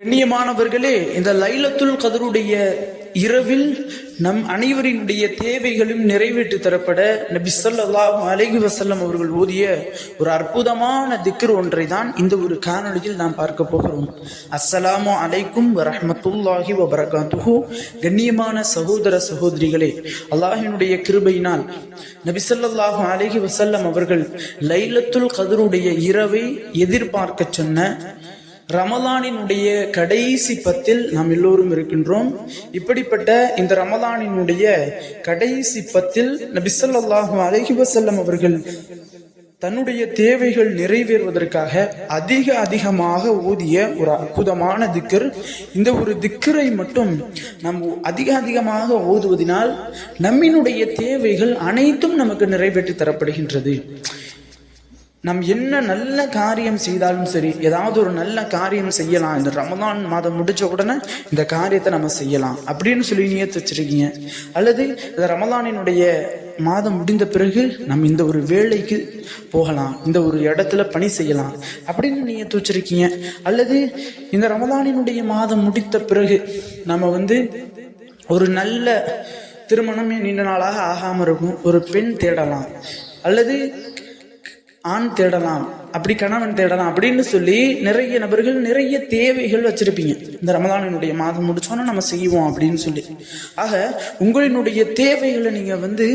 கண்ணியமானவர்களே இந்த லைலத்துல் கதருடைய இரவில் நம் அனைவரினுடைய தேவைகளும் நிறைவேற்றி தரப்பட நபி ஸல்லல்லாஹு அலைஹி வசல்லம் அவர்கள் ஓதிய ஒரு அற்புதமான திக்கர் ஒன்றை தான் இந்த ஒரு காணொளியில் நாம் பார்க்க போகிறோம். அஸ்ஸலாமு அலைக்கும் வரஹ்மத்துல்லாஹி வபரகாத்துஹு. கண்ணியமான சகோதர சகோதரிகளே அல்லாஹினுடைய கிருபையினால் நபி சொல்லாஹும் அலைஹி வசல்லம் அவர்கள் லைலத்துல் கதருடைய இரவை எதிர்பார்க்க சொன்ன ரமலானினுடைய கடைசி பத்தில் நாம் எல்லோரும் இருக்கின்றோம். இப்படிப்பட்ட இந்த ரமலானினுடைய கடைசி பத்தில் நபிசல்லாஹு அலைஹி வஸல்லம் அவர்கள் தன்னுடைய தேவைகள் நிறைவேறுவதற்காக அதிக அதிகமாக ஊதிய ஒரு அற்புதமான திக்கர். இந்த ஒரு திக்கரை மட்டும் நம் அதிக அதிகமாக ஓதுவதினால் நம்மினுடைய தேவைகள் அனைத்தும் நமக்கு நிறைவேற்றி தரப்படுகின்றது. நம் என்ன நல்ல காரியம் செய்தாலும் சரி ஏதாவது ஒரு நல்ல காரியம் செய்யலாம். இந்த ரமதான் மாதம் முடிச்ச உடனே இந்த காரியத்தை நம்ம செய்யலாம் அப்படின்னு சொல்லி நியத்து வச்சிருக்கீங்க. அல்லது இந்த ரமதானினுடைய மாதம் முடிந்த பிறகு நம்ம இந்த ஒரு வேலைக்கு போகலாம் இந்த ஒரு இடத்துல பணி செய்யலாம் அப்படின்னு நீங்கள் வச்சிருக்கீங்க. அல்லது இந்த ரமதானினுடைய மாதம் முடித்த பிறகு நம்ம வந்து ஒரு நல்ல திருமணமே நீண்ட நாளாக ஆகாமல் இருக்கும் ஒரு பெண் தேடலாம். அல்லது ஆண் தேடலாம் அப்படி கணவன் தேடலாம் அப்படின்னு சொல்லி நிறைய நபர்கள் நிறைய தேவைகள் வச்சிருப்பீங்க. இந்த ரமதானினுடைய மாதம் முடிச்சோன்னா நம்ம செய்வோம் அப்படின்னு சொல்லி. ஆக உங்களினுடைய தேவைகளை நீங்க வந்து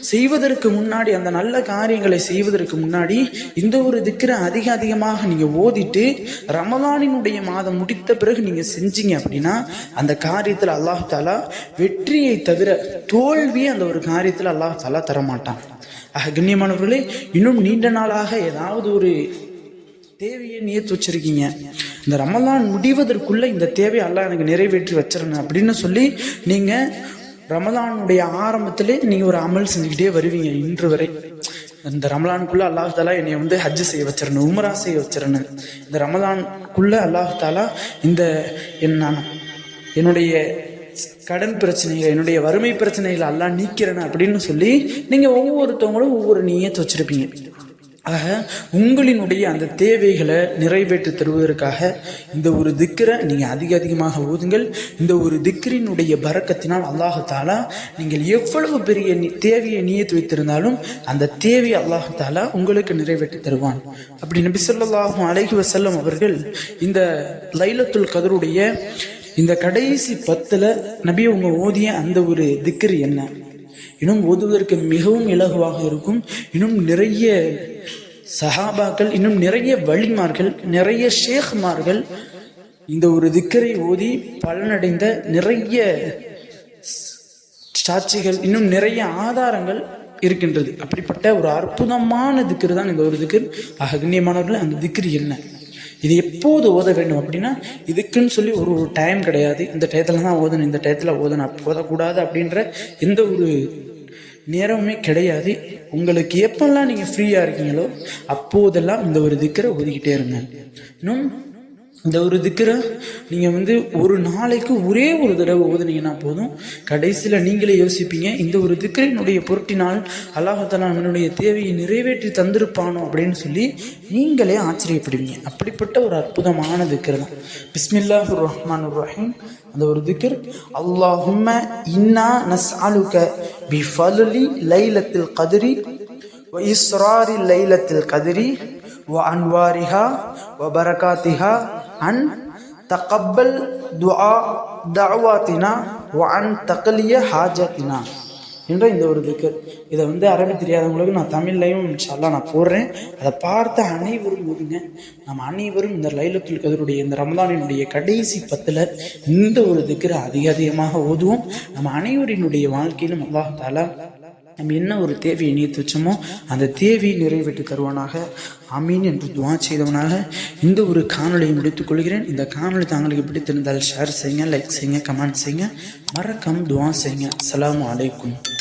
செய்வதற்கு முன்னாடி அந்த நல்ல காரியங்களை செய்வதற்கு முன்னாடி இந்த ஒரு திக்கிற அதிக அதிகமாக நீங்க ஓதிட்டு ரமதானினுடைய மாதம் முடித்த பிறகு நீங்க செஞ்சீங்க அப்படின்னா அந்த காரியத்தில் அல்லாஹ் தாலா வெற்றியை தவிர தோல்வியை அந்த ஒரு காரியத்தில் அல்லாஹ் தாலா தரமாட்டான். ஆக கண்ணியமானவர்களே இன்னும் நீண்ட நாளாக ஏதாவது ஒரு தேவையை நியத்து வச்சிருக்கீங்க. இந்த ரமலான் முடிவதற்குள்ள இந்த தேவையை அல்லாஹ் எனக்கு நிறைவேற்றி வச்சிடணும் அப்படின்னு சொல்லி நீங்க ரமலானுடைய ஆரம்பத்திலே நீங்க ஒரு அமல் செஞ்சுக்கிட்டே வருவீங்க இன்று வரை. இந்த ரமலானுக்குள்ள அல்லாஹாலா என்னை வந்து ஹஜ் செய்ய வச்சிடணும் உமரா செய்ய வச்சிடணும் இந்த ரமலானுக்குள்ள அல்லாஹாலா இந்த என் நான் என்னுடைய கடன் பிரச்சனைகள் என்னுடைய வறுமை பிரச்சனைகள் எல்லாம் நீக்கிறேன் அப்படின்னு சொல்லி நீங்கள் ஒவ்வொருத்தவங்களும் ஒவ்வொரு நீயத்தை துவச்சிருப்பீங்க ஆக உங்களினுடைய அந்த தேவைகளை நிறைவேற்றி தருவதற்காக இந்த ஒரு திக்கரை நீங்கள் அதிக அதிகமாக ஓதுங்கள். இந்த ஒரு திக்கரினுடைய பறக்கத்தினால் அல்லாஹாலா நீங்கள் எவ்வளவு பெரிய தேவையை நியத்து வைத்திருந்தாலும் அந்த தேவையை அல்லாஹாலா உங்களுக்கு நிறைவேற்றி தருவான். அப்படி நபி ஸல்லல்லாஹு அலைஹி அவர்கள் இந்த லைலத்துல் கதருடைய இந்த கடைசி பத்துல நபி உங்க ஓதிய அந்த ஒரு திக்கர் என்ன? இன்னும் ஓதுவதற்கு மிகவும் இலகுவாக இருக்கும். இன்னும் நிறைய சஹாபாக்கள் இன்னும் நிறைய வழிமார்கள் நிறைய ஷேக்மார்கள் இந்த ஒரு திக்கரை ஓதி பலனடைந்த நிறைய சாட்சிகள் இன்னும் நிறைய ஆதாரங்கள் இருக்கின்றது. அப்படிப்பட்ட ஒரு அற்புதமான திக்கர் தான் இந்த ஒரு திக்கர் ஆக கண்ணியமானவர்கள் அந்த திக்கர் என்ன? இது எப்போது ஓத வேண்டும் அப்படின்னா இதுக்குன்னு சொல்லி ஒரு ஒரு டைம் கிடையாது. இந்த டயத்தில் தான் ஓதணும் இந்த டயத்தில் ஓதணும். அப்போ ஓதக்கூடாது அப்படின்ற எந்த ஒரு நேரமுமே கிடையாது. உங்களுக்கு எப்பெல்லாம் நீங்கள் ஃப்ரீயாக இருக்கீங்களோ அப்போதெல்லாம் இந்த ஒரு திக்கரை ஓதிக்கிட்டே இருங்க. இன்னும் இந்த ஒரு திக்கரை நீங்கள் வந்து ஒரு நாளைக்கு ஒரே ஒரு தடவை ஓதுனீங்கன்னா போதும். கடைசியில் நீங்களே யோசிப்பீங்க இந்த ஒரு திக்கரினுடைய பொருட்டினால் அல்லாஹாலா நம்மளுடைய தேவையை நிறைவேற்றி தந்திருப்பானோ அப்படின்னு சொல்லி நீங்களே ஆச்சரியப்படுவீங்க. அப்படிப்பட்ட ஒரு அற்புதமான திக்கர் தான். பிஸ்மில்லாஹு ரஹ்மான் ரஹீம். அந்த ஒரு திக்கர் அல்லாஹும்ம இன்னா நஸ் ஆலுக பி ஃபலுலி லைலத்தில் கதிரி இஸ்ராரி லைலத்தில் கதிரி வ அன்வாரிஹா வ பரகாத்திஹா أن تقبل دعاء دعواتنا وأن تقلي حاجاتنا என்ற இந்த ஒரு திக்கர் இதை வந்து அரபி தெரியாதவங்களுக்கு நான் தமிழ்லையும் இன்ஷால்லா நான் போடுறேன் அதை பார்த்த அனைவரும் ஓதுங்க நம்ம அனைவரும் இந்த லைலத்துல் கதருடைய இந்த ரமதானினுடைய கடைசி பத்தில் இந்த ஒரு திக்கரை அதிக அதிகமாக ஓதுவோம் நம்ம அனைவரினுடைய வாழ்க்கையிலும் அல்லாஹ் தாலா நம்ம என்ன ஒரு தேவையை நீத்து வச்சோமோ அந்த தேவையை நிறைவேற்றி தருவானாக. அமீன் என்று துவா செய்தவனாக. இந்த ஒரு காணொலியை முடித்துக் கொள்கிறேன். இந்த காணொளி தாங்களுக்கு பிடித்திருந்தால் ஷேர் செய்யுங்க லைக் செய்யுங்க கமெண்ட் செய்யுங்க. மறக்காம துவா செய்யுங்க. அலாம் அலைக்கும்.